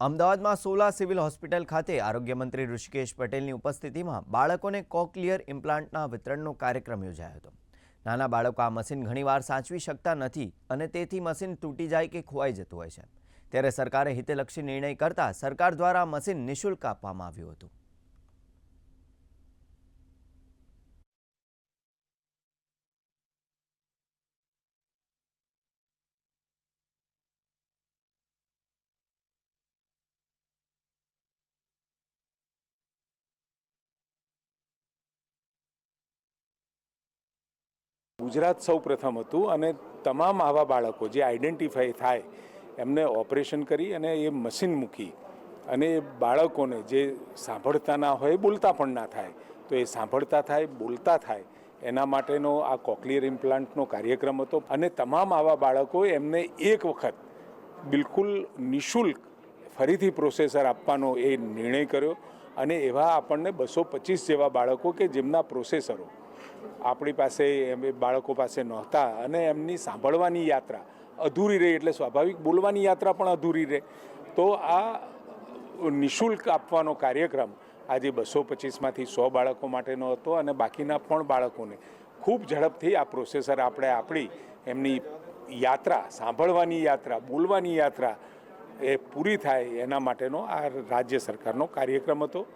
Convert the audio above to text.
અમદાવાદમાં Sola civil hospital ખાતે આરોગ્ય મંત્રી ઋષિકેશ પટેલની ઉપસ્થિતિમાં બાળકોને કોકલિયર ઇમ્પ્લાન્ટના વિતરણનો કાર્યક્રમ યોજાયો હતો. નાના બાળકો આ મશીન ઘણીવાર સાચવી શકતા નથી અને તેથી મશીન તૂટી જાય કે ખોવાઈ જતું હોય છે. ત્યારે સરકારે હિતલક્ષી નિર્ણય કરતા સરકાર દ્વારા મશીન નિઃશુલ્ક આપવામાં આવ્યું હતું. ગુજરાત સૌ પ્રથમ હતું અને તમામ આવા બાળકો જે આઈડેન્ટિફાઈ થાય, એમને ઓપરેશન કરી અને એ મશીન મૂકી. અને એ બાળકોને જે સાંભળતા ના હોય બોલતા પણ ના થાય. તો એ સાંભળતા થાય, બોલતા થાય, એના માટેનો આ કોકલિયર ઇમ્પ્લાન્ટનો કાર્યક્રમ હતો. અને તમામ આવા બાળકો એમને એક વખત બિલકુલ નિઃશુલ્ક ફરીથી પ્રોસેસર આપવાનો એ નિર્ણય કર્યો. અને એવા આપણને બસો પચીસ જેવા બાળકો કે જેમના પ્રોસેસરો આપણી પાસે એ બાળકો પાસે નહોતા અને એમની સાંભળવાની યાત્રા અધૂરી રહી એટલે સ્વાભાવિક બોલવાની યાત્રા પણ અધૂરી રહે. તો આ નિઃશુલ્ક આપવાનો કાર્યક્રમ આજે બસો પચીસમાંથી સો બાળકો માટેનો હતો અને બાકીના પણ બાળકોને ખૂબ ઝડપથી આ પ્રોસેસર આપણે આપણી એમની યાત્રા, સાંભળવાની યાત્રા, બોલવાની યાત્રા એ પૂરી થાય એના માટેનો આ રાજ્ય સરકારનો કાર્યક્રમ હતો.